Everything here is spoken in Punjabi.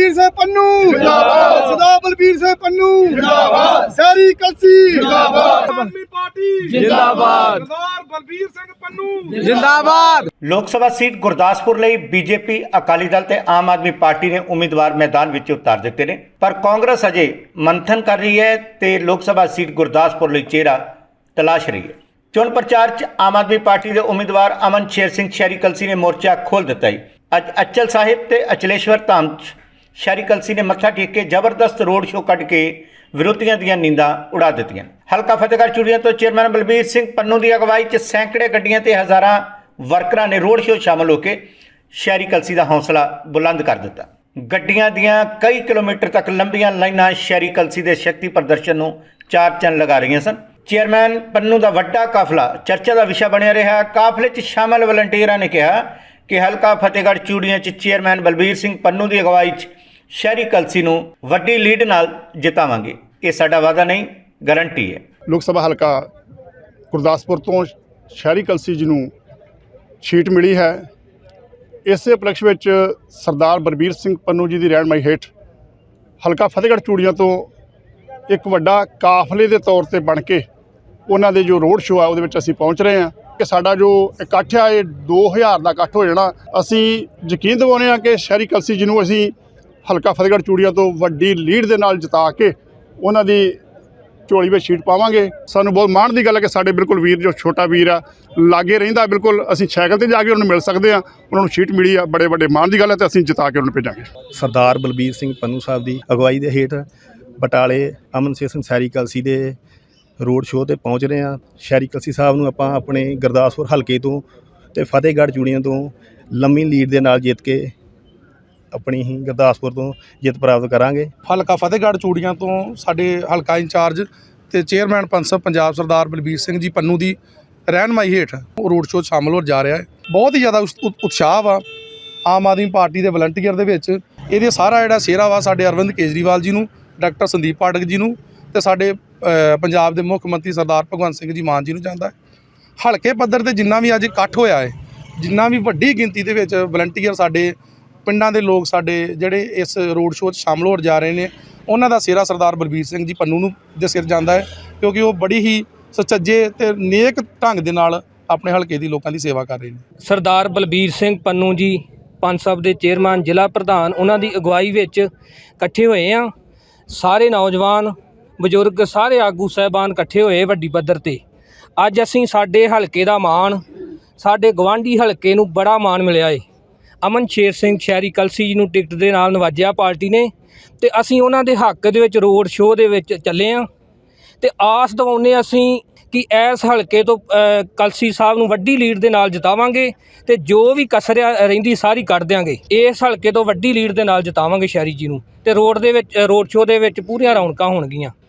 ਬਲਬੀਰ ਸਿੰਘ ਪੰਨੂ। ਜਿੰਦਾਬਾਦ। ਸਰਦਾਰ ਬਲਬੀਰ ਸਿੰਘ ਪੰਨੂ। ਜਿੰਦਾਬਾਦ। ਸਾਰੀ ਕਲਸੀ। ਜਿੰਦਾਬਾਦ। ਆਦਮੀ ਪਾਰਟੀ। ਜਿੰਦਾਬਾਦ। ਸਰਦਾਰ ਬਲਬੀਰ ਸਿੰਘ ਪੰਨੂ। ਜਿੰਦਾਬਾਦ। ਲੋਕ ਸਭਾ ਸੀਟ ਗੁਰਦਾਸਪੁਰ ਲਈ ਬੀਜੇਪੀ ਅਕਾਲੀ ਦਲ ਤੇ ਆਮ ਆਦਮੀ ਪਾਰਟੀ ਨੇ ਉਮੀਦਵਾਰ ਮੈਦਾਨ ਵਿੱਚ ਉਤਾਰ ਦਿੱਤੇ ਨੇ। ਪਰ ਕਾਂਗਰਸ ਅਜੇ ਮੰਥਨ ਕਰ ਰਹੀ ਹੈ ਤੇ ਲੋਕ ਸਭਾ ਸੀਟ ਗੁਰਦਾਸਪੁਰ ਲਈ ਚਿਹਰਾ ਤਲਾਸ਼ ਰਹੀ ਹੈ। ਚੋਣ ਪ੍ਰਚਾਰ 'ਚ ਆਮ ਆਦਮੀ ਪਾਰਟੀ ਦੇ ਉਮੀਦਵਾਰ ਅਮਨ ਸ਼ੇਰ ਸਿੰਘ ਸ਼ਹਿਰੀ ਕਲਸੀ ਨੇ ਮੋਰਚਾ ਖੋਲ ਦਿੱਤਾ ਹੈ। ਅੱਜ ਅਚਲ ਸਾਹਿਬ ਤੇ ਅਚਲੇਸ਼ਵਰ ਧਾਮ 'ਚ ਸ਼ਹਿਰੀ ਕਲਸੀ ਨੇ ਮੱਥਾ ਟੇਕ ਕੇ ਜ਼ਬਰਦਸਤ ਰੋਡ ਸ਼ੋਅ ਕੱਢ ਕੇ ਵਿਰੋਧੀਆਂ ਦੀਆਂ ਨੀਂਦਾਂ ਉਡਾ ਦਿੱਤੀਆਂ। ਹਲਕਾ ਫਤਿਹਗੜ੍ਹ ਚੂੜੀਆਂ ਤੋਂ ਚੇਅਰਮੈਨ ਬਲਬੀਰ ਸਿੰਘ ਪੰਨੂ ਦੀ ਅਗਵਾਈ 'ਚ ਸੈਂਕੜੇ ਗੱਡੀਆਂ ਤੇ ਹਜ਼ਾਰਾਂ ਵਰਕਰਾਂ ਨੇ ਰੋਡ ਸ਼ੋਅ ਸ਼ਾਮਲ ਹੋ ਕੇ ਸ਼ਹਿਰੀ ਕਲਸੀ ਦਾ ਹੌਸਲਾ ਬੁਲੰਦ ਕਰ ਦਿੱਤਾ। ਗੱਡੀਆਂ ਦੀਆਂ ਕਈ ਕਿਲੋਮੀਟਰ ਤੱਕ ਲੰਬੀਆਂ ਲਾਈਨਾਂ ਸ਼ਹਿਰੀ ਕਲਸੀ ਦੇ ਸ਼ਕਤੀ ਪ੍ਰਦਰਸ਼ਨ ਨੂੰ ਚਾਰ ਚੰਨ ਲਗਾ ਰਹੀਆਂ ਸਨ। ਚੇਅਰਮੈਨ ਪੰਨੂ ਦਾ ਵੱਡਾ ਕਾਫਲਾ ਚਰਚਾ ਦਾ ਵਿਸ਼ਾ ਬਣਿਆ ਰਿਹਾ। ਕਾਫਲੇ 'ਚ ਸ਼ਾਮਲ ਵਲੰਟੀਅਰਾਂ ਨੇ ਕਿਹਾ ਕਿ ਹਲਕਾ ਫਤਿਹਗੜ੍ਹ ਚੂੜੀਆਂ 'ਚ ਚੇਅਰਮੈਨ ਬਲਬੀਰ ਸਿੰਘ ਪੰਨੂ ਦੀ ਅਗਵਾਈ 'ਚ ਸ਼ਹਿਰੀ ਕਲਸੀ ਨੂੰ ਵੱਡੀ ਲੀਡ ਨਾਲ ਜਿਤਾਵਾਂਗੇ। ਇਹ ਸਾਡਾ ਵਾਅਦਾ ਨਹੀਂ, ਗਾਰੰਟੀ ਹੈ। ਲੋਕ ਸਭਾ ਹਲਕਾ ਗੁਰਦਾਸਪੁਰ ਤੋਂ ਸ਼ਹਿਰੀ ਕਲਸੀ ਜੀ ਨੂੰ ਸੀਟ ਮਿਲੀ ਹੈ। ਇਸੇ ਉਪਲਕਸ਼ ਵਿੱਚ ਸਰਦਾਰ ਬਰਬੀਰ ਸਿੰਘ ਪੰਨੂ ਜੀ ਦੀ ਰਹਿਨਮਾਈ ਹੇਠ ਹਲਕਾ ਫਤਿਹਗੜ੍ਹ ਚੂੜੀਆਂ ਤੋਂ ਇੱਕ ਵੱਡਾ ਕਾਫਲੇ ਦੇ ਤੌਰ ਤੇ ਬਣ ਕੇ ਉਹਨਾਂ ਦੇ ਜੋ ਰੋਡ ਸ਼ੋਅ ਆ, ਉਹਦੇ ਵਿੱਚ ਅਸੀਂ ਪਹੁੰਚ ਰਹੇ ਹਾਂ। ਕਿ ਸਾਡਾ ਜੋ ਇਕੱਠ ਆ, ਇਹ 2000 ਦਾ ਇਕੱਠ ਹੋ ਜਾਣਾ, ਅਸੀਂ ਯਕੀਨ ਦਿਵਾਉਂਦੇ ਹਾਂ ਕਿ ਸ਼ਹਿਰੀ ਕਲਸੀ ਜੀ ਨੂੰ ਅਸੀਂ ਹਲਕਾ ਫਤਿਹਗੜ੍ਹ ਚੂੜੀਆਂ ਤੋਂ ਵੱਡੀ ਲੀਡ ਦੇ ਨਾਲ ਜਿਤਾ ਕੇ ਉਹਨਾਂ ਦੀ ਝੋਲੀ ਵਿੱਚ ਸ਼ੀਟ ਪਾਵਾਂਗੇ। ਸਾਨੂੰ ਬਹੁਤ ਮਾਣ ਦੀ ਗੱਲ ਹੈ ਕਿ ਸਾਡੇ ਬਿਲਕੁਲ ਵੀਰ ਜੋ ਛੋਟਾ ਵੀਰ ਆ, ਲਾਗੇ ਰਹਿੰਦਾ ਬਿਲਕੁਲ, ਅਸੀਂ ਸਾਈਕਲ ਤੇ ਜਾ ਕੇ ਉਹਨਾਂ ਨੂੰ ਮਿਲ ਸਕਦੇ ਆ ਉਹਨਾਂ ਨੂੰ ਸ਼ੀਟ ਮਿਲੀ ਆ, ਬੜੇ ਵੱਡੇ ਮਾਣ ਦੀ ਗੱਲ ਹੈ ਤੇ ਅਸੀਂ ਜਿਤਾ ਕੇ ਉਹਨਾਂ ਨੂੰ ਭੇਜਾਂਗੇ। ਸਰਦਾਰ ਬਲਬੀਰ ਸਿੰਘ ਪੰਨੂ ਸਾਹਿਬ ਦੀ ਅਗਵਾਈ ਦੇ ਹੇਠ ਬਟਾਲੇ ਅਮਨ ਸਿੰਘ ਸੈਰੀ ਕਲਸੀ ਦੇ ਰੋਡ ਸ਼ੋਅ ਤੇ ਪਹੁੰਚ ਰਹੇ ਹਾਂ। ਸ਼ਹਿਰੀ ਕਲਸੀ ਸਾਹਿਬ ਨੂੰ ਆਪਾਂ ਆਪਣੇ ਗੁਰਦਾਸਪੁਰ ਹਲਕੇ ਤੋਂ ਤੇ ਫਤਿਹਗੜ੍ਹ ਚੂੜੀਆਂ ਤੋਂ ਲੰਮੀ ਲੀਡ ਦੇ ਨਾਲ ਜਿੱਤ ਕੇ ਆਪਣੀ ਹੀ ਗੁਰਦਾਸਪੁਰ ਤੋਂ ਜਿੱਤ ਪ੍ਰਾਪਤ ਕਰਾਂਗੇ। ਹਲਕਾ ਫਤਿਹਗੜ੍ਹ ਚੂੜੀਆਂ ਤੋਂ ਸਾਡੇ ਹਲਕਾ ਇੰਚਾਰਜ ਤੇ ਚੇਅਰਮੈਨ ਪੰਸਬ ਪੰਜਾਬ ਸਰਦਾਰ ਬਲਬੀਰ ਸਿੰਘ ਜੀ ਪੰਨੂ ਦੀ ਰਹਿਨਮਾਈ ਹੇਠ ਉਹ ਰੋਡ ਸ਼ੋਅ 'ਚ ਸ਼ਾਮਲ ਹੋ ਜਾ ਰਿਹਾ ਹੈ। ਬਹੁਤ ਹੀ ਜ਼ਿਆਦਾ ਉਤ- ਉਤਸ਼ਾਹ ਵਾ। ਆਮ ਆਦਮੀ ਪਾਰਟੀ ਦੇ ਵਲੰਟੀਅਰ ਦੇ ਵਿੱਚ ਇਹਦੇ ਸਾਰਾ ਜਿਹੜਾ ਸਿਹਰਾ ਵਾ ਸਾਡੇ ਅਰਵਿੰਦ ਕੇਜਰੀਵਾਲ ਜੀ ਨੂੰ, ਡਾਕਟਰ ਸੰਦੀਪ ਪਾਠਕ ਜੀ ਨੂੰ ਤੇ ਸਾਡੇ ਪੰਜਾਬ ਦੇ ਮੁੱਖ ਮੰਤਰੀ ਸਰਦਾਰ ਭਗਵੰਤ ਸਿੰਘ ਜੀ ਮਾਨ ਜੀ ਨੂੰ ਜਾਂਦਾ ਹੈ। ਹਲਕੇ ਪੱਧਰ ਤੇ ਜਿੰਨਾ ਵੀ ਅੱਜ ਇਕੱਠ ਹੋਇਆ ਹੈ, ਜਿੰਨਾ ਵੀ ਵੱਡੀ ਗਿਣਤੀ ਦੇ ਵਿੱਚ ਵਲੰਟੀਅਰ ਸਾਡੇ ਪਿੰਡਾਂ ਦੇ ਲੋਕ ਸਾਡੇ ਜਿਹੜੇ ਇਸ ਰੋਡ ਸ਼ੋਅ 'ਚ ਸ਼ਾਮਲ ਹੋ ਜਾ ਰਹੇ ਨੇ, ਉਹਨਾਂ ਦਾ ਸਿਹਰਾ ਸਰਦਾਰ ਬਲਬੀਰ ਸਿੰਘ ਜੀ ਪੰਨੂ ਨੂੰ ਦੇ ਸਿਰ ਜਾਂਦਾ ਹੈ, ਕਿਉਂਕਿ ਉਹ ਬੜੀ ਹੀ ਸੁਚੱਜੇ ਤੇ ਨੇਕ ਢੰਗ ਦੇ ਨਾਲ ਆਪਣੇ ਹਲਕੇ ਦੀ ਲੋਕਾਂ ਦੀ ਸੇਵਾ ਕਰ ਰਹੇ ਨੇ। ਸਰਦਾਰ ਬਲਬੀਰ ਸਿੰਘ ਪੰਨੂ ਜੀ, ਪੰਜ ਸਭ ਦੇ ਚੇਅਰਮੈਨ, ਜ਼ਿਲ੍ਹਾ ਪ੍ਰਧਾਨ, ਉਹਨਾਂ ਦੀ ਅਗਵਾਈ ਵਿੱਚ ਇਕੱਠੇ ਹੋਏ ਆ। ਸਾਰੇ ਨੌਜਵਾਨ, ਬਜ਼ੁਰਗ, ਸਾਰੇ ਆਗੂ ਸਹਿਬਾਨ ਇਕੱਠੇ ਹੋਏ ਵੱਡੀ ਪੱਧਰ ਤੇ। ਅੱਜ ਅਸੀਂ ਸਾਡੇ ਹਲਕੇ ਦਾ ਮਾਣ, ਸਾਡੇ ਗਵਾਂਢੀ ਹਲਕੇ ਨੂੰ ਬੜਾ ਮਾਣ ਮਿਲਿਆ ਏ। ਅਮਨ ਸ਼ੇਰ ਸਿੰਘ ਸ਼ਹਿਰੀ ਕਲਸੀ ਜੀ ਨੂੰ ਟਿਕਟ ਦੇ ਨਾਲ ਨਵਾਜਿਆ ਪਾਰਟੀ ਨੇ ਤੇ ਅਸੀਂ ਉਹਨਾਂ ਦੇ ਹੱਕ ਦੇ ਵਿੱਚ ਰੋਡ ਸ਼ੋਅ ਦੇ ਵਿੱਚ ਚੱਲੇ ਆ ਤੇ ਆਸ ਦਿਵਾਉਂਦੇ ਅਸੀਂ ਕਿ ਇਸ ਹਲਕੇ ਤੋਂ ਕਲਸੀ ਸਾਹਿਬ ਨੂੰ ਵੱਡੀ ਲੀਡ ਦੇ ਨਾਲ ਜਿਤਾਵਾਂਗੇ ਤੇ ਜੋ ਵੀ ਕਸਰਿਆ ਰਹਿੰਦੀ ਸਾਰੀ ਕੱਢ ਦਿਆਂਗੇ। ਇਸ ਹਲਕੇ ਤੋਂ ਵੱਡੀ ਲੀਡ ਦੇ ਨਾਲ ਜਿਤਾਵਾਂਗੇ ਸ਼ਹਿਰੀ ਜੀ ਨੂੰ ਤੇ ਰੋਡ ਦੇ ਵਿੱਚ ਰੋਡ ਸ਼ੋਅ ਦੇ ਵਿੱਚ ਪੂਰੀਆਂ ਰੌਣਕਾਂ ਹੋਣਗੀਆਂ।